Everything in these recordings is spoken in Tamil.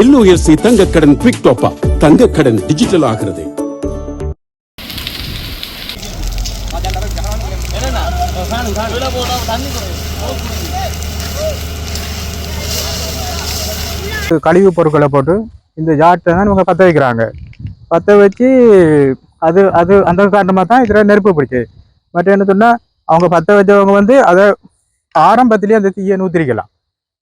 எல்ஓஎல்சி தங்கக்கடன் குவிக் டாப்பா தங்கக்கடன் டிஜிட்டல் ஆகிறது. கழிவு பொருட்களை போட்டு இந்த ஜாட்டை தான் இவங்க பற்ற வைக்கிறாங்க. பற்ற வச்சு அது அது அந்த காரணமாக தான் இதில் நெருப்பு பிடிச்சி. மற்ற என்ன சொன்னால் அவங்க பற்ற வச்சவங்க வந்து அதை ஆரம்பத்திலேயே அந்த தீயை நூத்திரிக்கலாம்.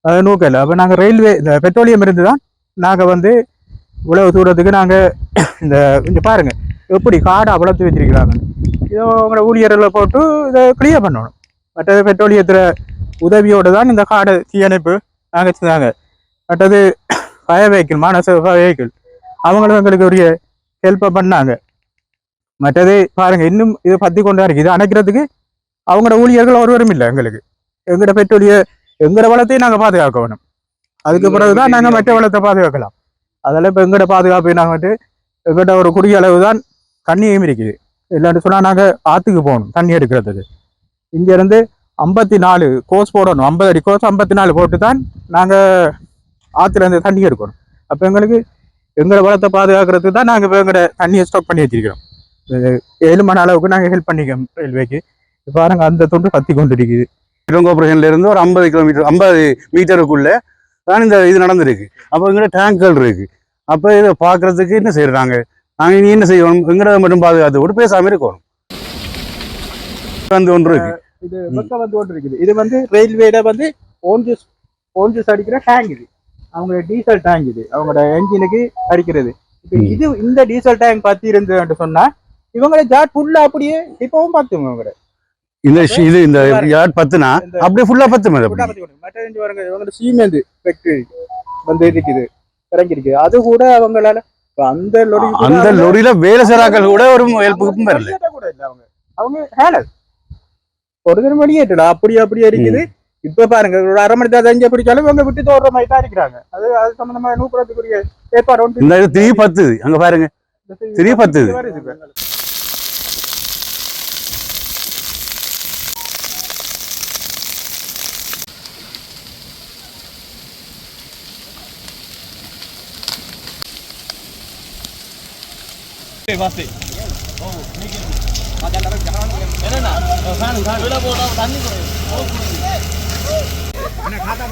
அதை நூக்கல. அப்போ நாங்கள் ரயில்வே இந்த பெட்ரோலியம் இருந்து தான் நாங்கள் வந்து இவ்வளவு தூரத்துக்கு நாங்கள் இந்த கொஞ்சம் பாருங்கள் எப்படி காடை வளர்த்து வச்சிருக்கிறாங்க. இதை அவங்களோட ஊழியர்களை போட்டு இதை கிளியர் பண்ணணும். மற்றது பெட்ரோலியத்தில் உதவியோடு தான் இந்த காடை தீயணைப்பு நாங்கள் செஞ்சாங்க மற்றது ஃபயர் வெஹிக்கிள் மானச ஃபயர் வெஹிக்கிள் அவங்களும் எங்களுக்கு ஒரு ஹெல்ப்பை பண்ணாங்க. மற்றது பாருங்கள் இன்னும் இது பற்றி கொண்டு இருக்குது இது அணைக்கிறதுக்கு அவங்களோட ஊழியர்கள் ஒருவரும் இல்லை எங்களுக்கு. எங்களோட பெட்ரோலிய எங்களோட வளத்தையும் நாங்கள் பாதுகாக்கணும். அதுக்கு பிறகுதான் நாங்கள் மற்ற வளத்தை பாதுகாக்கலாம். அதெல்லாம் இப்போ எங்களோட பாதுகாப்பு நாங்கள் வந்து எங்கள்கிட்ட ஒரு குறுகிய அளவு தான் தண்ணியும் இருக்குது இல்லாட்டி சொன்னால் நாங்கள் ஆற்றுக்கு போகணும் தண்ணி எடுக்கிறதுக்கு. இங்கேருந்து ஐம்பத்தி நாலு கோஸ் போடணும் ஐம்பது அடி கோஸ் ஐம்பத்தி நாலு போட்டு தான் நாங்கள் ஆற்றுல இருந்து தண்ணி எடுக்கணும். அப்போ எங்களுக்கு எங்களோட வளத்தை பாதுகாக்கிறதுக்கு தான் நாங்கள் இப்போ எங்களோட தண்ணியை ஸ்டாக் பண்ணி வச்சிருக்கிறோம். ஏழு மணி அளவுக்கு நாங்கள் ஹெல்ப் பண்ணிக்கோம் ரயில்வேக்கு இப்போ பாருங்க அந்த தொண்டு பத்தி கொண்டு இருக்குது இருந்து ஒரு ஐம்பது கிலோமீட்டர் ஐம்பது மீட்டருக்குள்ள தான் இந்த இது நடந்திருக்கு. அப்போ எங்கட டேங்குகள் இருக்கு. அப்போ இதை பார்க்கறதுக்கு என்ன செய்யறாங்க நாங்கள் இனி என்ன செய்யணும்? எங்கட மட்டும் பாதுகாத்து கூட பேசாம இருக்கணும். வந்து ஒன்று இருக்கு. இது வந்து கொண்டு இருக்குது. இது வந்து ரயில்வேல வந்து ஓன்ஜஸ் ஓன்ஜஸ் அடிக்கிற டேங்க் இது. அவங்க டீசல் டேங்க் இது. அவங்களோட என்ஜினுக்கு அடிக்கிறது. இப்போ. இது இந்த டீசல் டேங்க் பத்தி இருந்ததுன்னு சொன்னா இவங்களோட ஜாட் ஃபுல்லா அப்படியே இப்பவும் பார்த்துங்க இவங்க இந்த இது இந்த யார்ட் பத்துனா அப்படியே ஃபுல்லா இங்க பாருங்க. இவங்களோட சீமெந்து ஃபேக்டரி வந்து இருக்குது. இறங்கிருக்கு அது கூட அவங்களால அந்த லொரி அந்த லொரியில வேலை செய்றாக்கள் கூட ஒரு ஹெல்ப்புக்கும் வரல. வெளியேற்ற கூட இல்ல அவங்க. அவங்க ஹேலர் ஒரு தினம் வெளியேற்றல. அப்படி அப்படியே இருக்குது. இப்ப பாருங்க. ஒரு அரை மணி நேரம் அஞ்சு பிடிச்சாலும் இவங்க விட்டு தோற மாதிரி தான் இருக்கிறாங்க. அது அது சம்பந்தமா நூப்புறதுக்குரிய ஏற்பாடு இந்த இது திரி பத்துது. அங்க பாருங்க. திரி பத்துது. के वास्ते खाता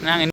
Nang ini.